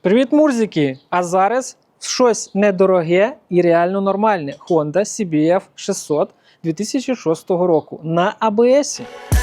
Привіт, мурзики! А зараз щось недороге і реально нормальне. Honda CBF 600 2006 року на ABS. –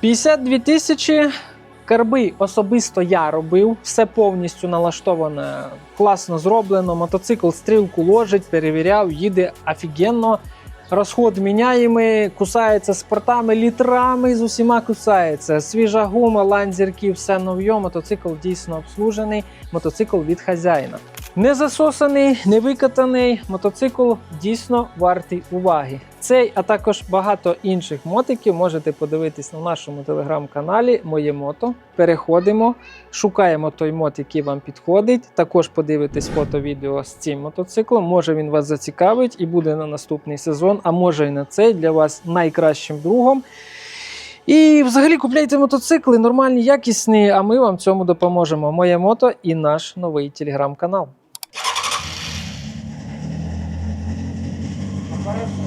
52 тисячі. Карби особисто я робив, все повністю налаштоване, класно зроблено. Мотоцикл стрілку ложить, перевіряв, їде офігенно. Розход міняємий, кусається спортами, літрами з усіма кусається. Свіжа гума, ланзерки, все нов'є. Мотоцикл дійсно обслужений. Мотоцикл від хазяїна. Не засосаний, не викатаний. Мотоцикл дійсно вартий уваги. Цей, а також багато інших мотиків можете подивитись на нашому телеграм-каналі Моє мото. Переходимо, шукаємо той мот, який вам підходить. Також подивитесь фото-відео з цим мотоциклом. Може він вас зацікавить і буде на наступний сезон, а може і на цей для вас найкращим другом. І взагалі купляйте мотоцикли, нормальні, якісні, а ми вам цьому допоможемо. Моє мото і наш новий телеграм-канал. Хорошо.